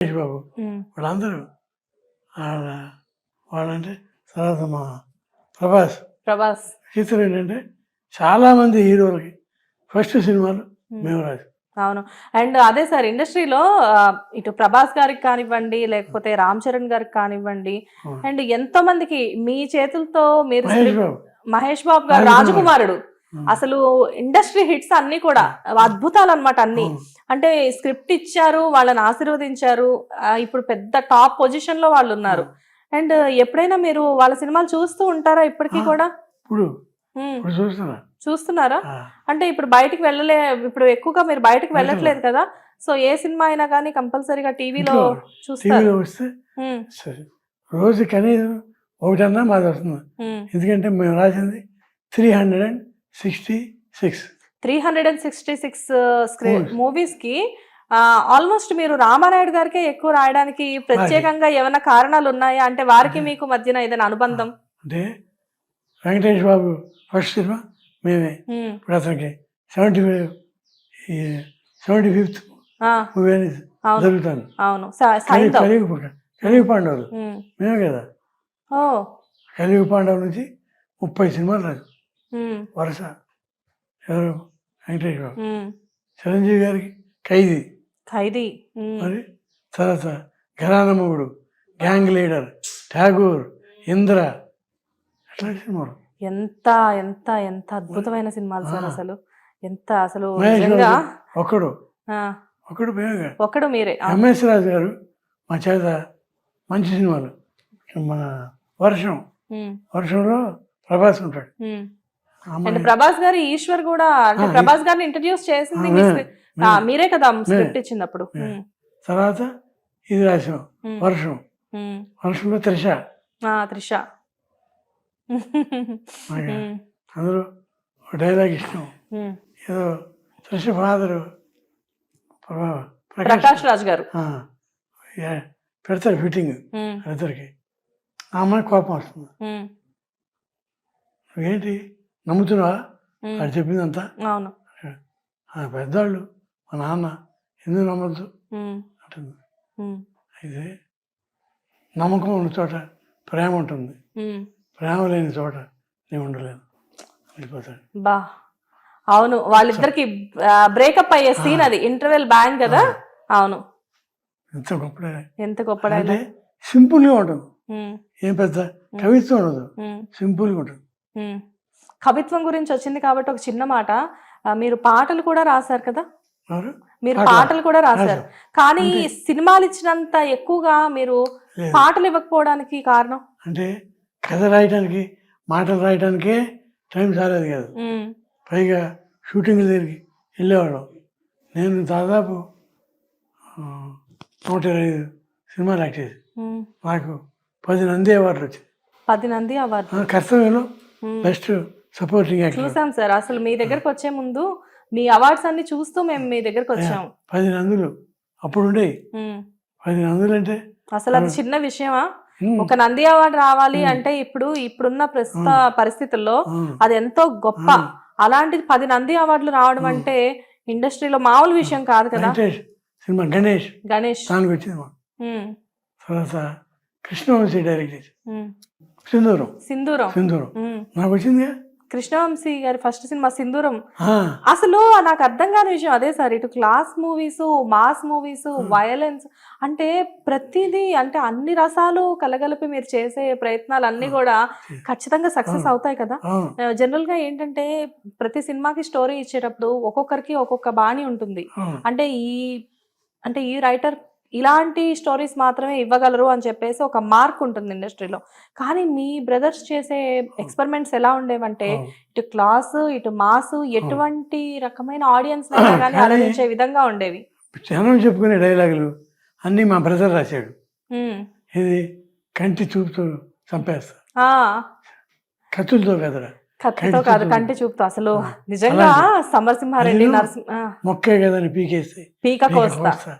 మహేష్ బాబు. వాళ్ళందరూ వాళ్ళ వాళ్ళంటే తర్వాత మా ప్రభాస్. ప్రభాస్. చిత్రం ఏంటంటే చాలామంది హీరోలకి ఫస్ట్ సినిమాలు ఉమ్. మేము రాజు అవును. అండ్ అదే సార్ ఇండస్ట్రీలో ఇటు ప్రభాస్ గారికి కానివ్వండి లేకపోతే రామ్ చరణ్ గారికి కానివ్వండి. అండ్ ఎంతో మందికి మీ చేతులతో మీరు మహేష్ బాబు. గారు రాజకుమారుడు. ఉమ్. అసలు ఇండస్ట్రీ హిట్స్ అన్ని కూడా అద్భుతాలు అన్నమాట అన్ని. అంటే స్క్రిప్ట్ ఇచ్చారు వాళ్ళని ఆశీర్వదించారు ఇప్పుడు పెద్ద టాప్ పొజిషన్లో వాళ్ళు ఉన్నారు అండ్ ఎప్పుడైనా మీరు వాళ్ళ సినిమాలు చూస్తూ ఉంటారా ఇప్పటికీ. కూడా? చూస్తున్నారా? అంటే ఇప్పుడు బయటికి వెళ్ళలే ఇప్పుడు ఎక్కువగా మీరు బయటకు వెళ్ళట్లేదు కదా? సో ఏ సినిమా అయినా కానీ కంపల్సరీగా టీవీలో చూస్తారు. రోజు కనీసం ఒకటన్నా మాది వస్తుంది. ఎందుకంటే మేము రాసింది three hundred and sixty six. Three hundred and sixty six. మూవీస్కి ఆల్మోస్ట్ మీరు రామానాయుడు గారికే ఎక్కువ రాయడానికి ప్రత్యేకంగా ఏమైనా కారణాలు ఉన్నాయా అంటే వారికి మీకు మధ్యన ఏదైనా అనుబంధం? అంటే వెంకటేష్ బాబు ఫస్ట్ సినిమా మేమే ఇప్పుడు అతనికి సెవెంటీ సెవెంటీ ఫిఫ్త్ మూవీ అనేది జరుగుతాను. అవును. కలిగి కలిగి పాండవులు మేమే కదా. కలిగి పాండవుల నుంచి ముప్పై సినిమాలు రాదు వరుస. ఎవరు? వెంకటేష్ బాబు. చిరంజీవి గారికి ఖైదీ. ఖైదీ. మరి తర్వాత ఘరానమ్మగుడు గ్యాంగ్ లీడర్ ఠాగూర్ ఇంద్ర. అట్లాంటి సినిమాలు. ఎంత ఎంత ఎంత అద్భుతమైన సినిమాలు సార్. అసలు. ఎంత అసలు ఒక్కడు మేమే ఒక్కడు మీరే. ఎంఎస్ రాజు గారు మా చేత మంచి సినిమాలు. మన వర్షం. వర్షంలో ప్రభాస్ ఉంటాడు. అండ్ ప్రభాస్ గారు ఈశ్వర్ కూడా అంటే ప్రభాస్ గారిని ఇంట్రడ్యూస్ చేసింది మీరే కదా స్క్రిప్ట్ ఇచ్చినప్పుడు. తర్వాత ఇది రాసాం వర్షం. వర్షంలో త్రిష. త్రిష. అందరూ డైలాగ్ ఇష్టం. ఏదో త్రిష ఫాదరు ప్రకాష్. రాజ్ గారు. పెడతారు ఫిట్టింగ్ ఇద్దరికి ఆ అమ్మాయి కోపం వస్తుంది. నువ్వేంటి? నమ్ముతున్నావా. వాడు చెప్పిందంతా? అవును. ఆ పెద్దవాళ్ళు మా నాన్న ఎందుకు నమ్మద్దు? అంటుంది. అయితే నమ్మకం ఉన్న చోట ప్రేమ ఉంటుంది. ప్రేమ లేని చోట నేను ఉండలేను. వెళ్ళిపోతాడు. బా. అవును వాళ్ళిద్దరికి బ్రేకప్ అయ్యే సీన్ అది. ఇంటర్వెల్ బ్యాంక్ కదా? అవును. ఎంత గొప్ప ఎంత గొప్ప అంటే. సింపుల్గా ఉంటుంది. ఏం పెద్ద కవిత్వం ఉండదు. సింపుల్గా ఉంటుంది. కవిత్వం గురించి వచ్చింది కాబట్టి ఒక చిన్న మాట. మీరు పాటలు కూడా రాశారు కదా? మీరు పాటలా? కూడా రాశారు. రాశాం. కానీ సినిమాలు ఇచ్చినంత ఎక్కువగా మీరు. పాటలు ఇవ్వకపోవడానికి కారణం? అంటే కథ రాయడానికి మాటలు రాయడానికే టైం సారేది కాదు. పైగా షూటింగ్ దగ్గరికి వెళ్ళేవాళ్ళం. నేను దాదాపు నూట ఇరవై సినిమాలు యాక్ట్ చేసి. నాకు పది నంది అవార్డులు వచ్చింది. పది నంది అవార్డు కర్తవ్యంలో. బెస్ట్ సపోర్టింగ్ చూసాం సార్. అసలు మీ దగ్గరకు వచ్చే ముందు మీ అవార్డ్స్ అన్ని చూస్తూ మేము మీ దగ్గరకు వచ్చాము పది నందులు. అప్పుడు. పది నందులు అంటే అసలు అది చిన్న విషయమా? ఒక నంది అవార్డు రావాలి అంటే ఇప్పుడు ఇప్పుడున్న ప్రస్తుత పరిస్థితుల్లో అది ఎంతో గొప్ప. అలాంటిది పది నంది అవార్డులు రావడం అంటే ఇండస్ట్రీలో మామూలు విషయం కాదు కదా. సినిమా గణేష్. గణేష్. దానికి వచ్చింది తర్వాత కృష్ణవంశీ డైరెక్ట్. సింధూరం. సింధూరం. సింధూరం. నాకు వచ్చింది కృష్ణవంశీ గారి ఫస్ట్ సినిమా సింధూరం. అసలు నాకు అర్థం కాని విషయం అదే సార్. ఇటు class movies mass movies violence అంటే ప్రతిదీ అంటే అన్ని రసాలు కలగలిపి మీరు చేసే ప్రయత్నాలు అన్ని కూడా ఖచ్చితంగా సక్సెస్ అవుతాయి కదా. జనరల్గా ఏంటంటే ప్రతి సినిమాకి స్టోరీ ఇచ్చేటప్పుడు ఒక్కొక్కరికి ఒక్కొక్క బాణి ఉంటుంది. అంటే ఈ అంటే ఈ రైటర్ ఇలాంటి స్టోరీస్ మాత్రమే ఇవ్వగలరు అని చెప్పేసి ఒక మార్క్ ఉంటుంది ఇండస్ట్రీలో. కానీ మీ బ్రదర్స్ చేసే ఎక్స్పెరిమెంట్స్ ఎలా ఉండేవంటే. ఇటు క్లాస్ ఇటు మాస్ ఎటువంటి రకమైన ఆడియన్స్ కానీ ఆలోచించే విధంగా ఉండేవి. జనం చెప్పుకునే డైలాగులు అన్నీ మా బ్రదర్ రాశాడు. ఇది కంటి చూపుతో చంపేస్తా. ఆ. కత్తులతో కదరా. కత్తితో కంటి కాదు. కంటి చూపుతో. అసలు. నిజంగా సమరసింహారెడ్డి నరసింహ మొక్కే కదని పీకేస్తే. పీక పీక కోస్తా.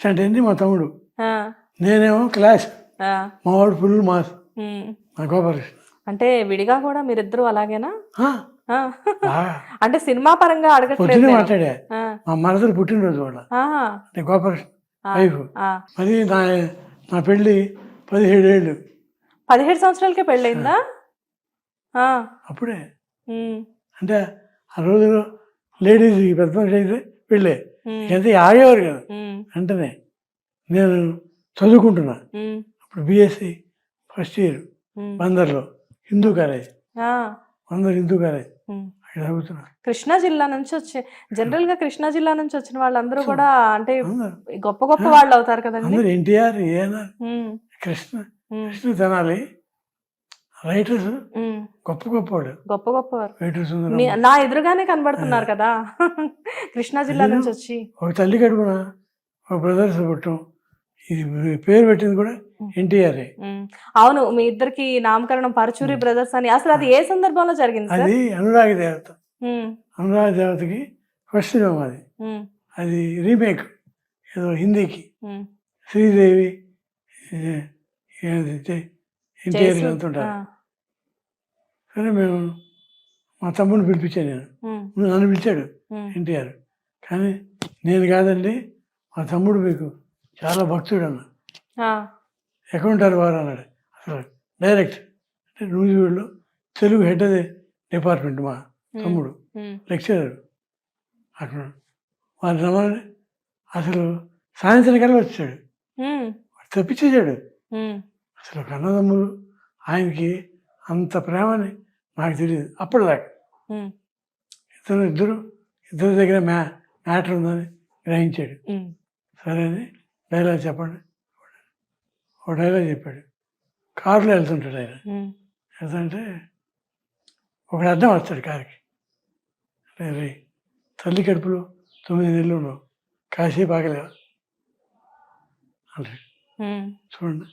ఇట్లాంటివన్నీ మా తమ్ముడు? నేనేమో క్లాస్. మా వాడు ఫుల్ మాస్. గోపాలకృష్ణ అంటే విడిగా కూడా మీరిద్దరు అలాగేనా? అంటే సినిమా పరంగా అడగట్లేదు. మాట్లాడా? మా మనసులు పుట్టినరోజు వాళ్ళ అంటే ఆ, వైఫ్. నా నా పెళ్ళి పదిహేడేళ్ళు పదిహేడు సంవత్సరాలకే పెళ్ళయిందా? అప్పుడే. అంటే ఆ రోజులో లేడీస్ పెద్ద పెళ్ళే. ఎంత ఆగేవారు కదా. వెంటనే నేను చదువుకుంటున్నా. ఉమ్, ఇప్పుడు బీఎస్సీ ఫస్ట్ ఇయర్. బందర్లో Hindu college. Bandar Hindu college. Um. అక్కడ చదువుతున్నా. కృష్ణా జిల్లా నుంచి వచ్చే జనరల్గా కృష్ణా జిల్లా నుంచి వచ్చిన వాళ్ళందరూ కూడా అంటే గొప్ప గొప్ప వాళ్ళు అవుతారు కదండి. NTR ANR um, Krishna Krishna Tenali. Writers. గొప్ప గొప్పవాడు గొప్ప గొప్పవారు. రైటర్ మీ- సుందరం నా ఎదురుగానే కనబడుతున్నారు కదా. కృష్ణా జిల్లా నుంచి వచ్చి. ఒక తల్లి కడుపున ఒక బ్రదర్స్ పుట్టం. ఇది పేరు పెట్టింది కూడా ఎన్టీఆర్. అవును మీ ఇద్దరికి నామకరణం పరచూరి బ్రదర్స్ అని. అసలు అది ఏ సందర్భంలో జరిగింది అది అనురాగ దేవత. అనురాగ దేవతకి ఫస్ట్ ఫిల్మ్ అది. అది రీమేక్ ఏదో హిందీకి. శ్రీదేవి ఎన్టీఆర్ వెళ్తుంటారు. సరే మేము మా తమ్ముడిని పిలిపించాను నేను. నన్ను పిలిచాడు ఎన్టీఆర్. కానీ నేను కాదండి మా తమ్ముడు మీకు చాలా భక్తుడు అన్న. ఎక్కడుంటారు వారు అన్నాడు. అసలు డైరెక్ట్ అంటే నూజివీడులో తెలుగు హెడ్ అదే డిపార్ట్మెంట్ మా తమ్ముడు లెక్చరర్. అక్కడ వారు రమ్మని అసలు సాయంత్రం కల్లా వచ్చాడు. ఉమ్, అసలు కన్నదమ్ములు ఆయనకి అంత ప్రేమని నాకు తెలియదు అప్పటిదాకా. ఉమ్, ఇద్దరు ఇద్దరు ఇద్దరి దగ్గర మ్యా మ్యాటర్ ఉందని గ్రహించాడు. సరే అని డైలాగ్ చెప్పండి. ఒక డైలాగ్ చెప్పాడు. కారులో వెళ్తుంటాడు ఆయన. వెళ్తుంటే ఒకడు అడ్డం వస్తాడు కారుకి. అంటే రే తల్లి కడుపులో తొమ్మిది నెలలు ఉన్నావు. కాసేపు ఆగలేవా? అంటాడు. చూడండి.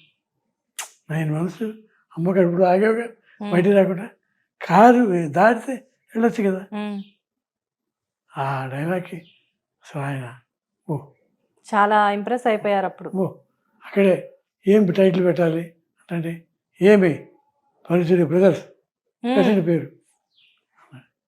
నైన్ మంత్స్ అమ్మ కడుపులో ఆగావుగా. బయట రాకుండా కారు దాటితే వెళ్ళొచ్చు కదా. ఆ డైలాగ్కి అసలు ఆయన ఓ. చాలా ఇంప్రెస్ అయిపోయారు అప్పుడు. ఓ. అక్కడే ఏం టైటిల్ పెట్టాలి అంటే ఏమి? పరిచయ బ్రదర్స్. పేరు.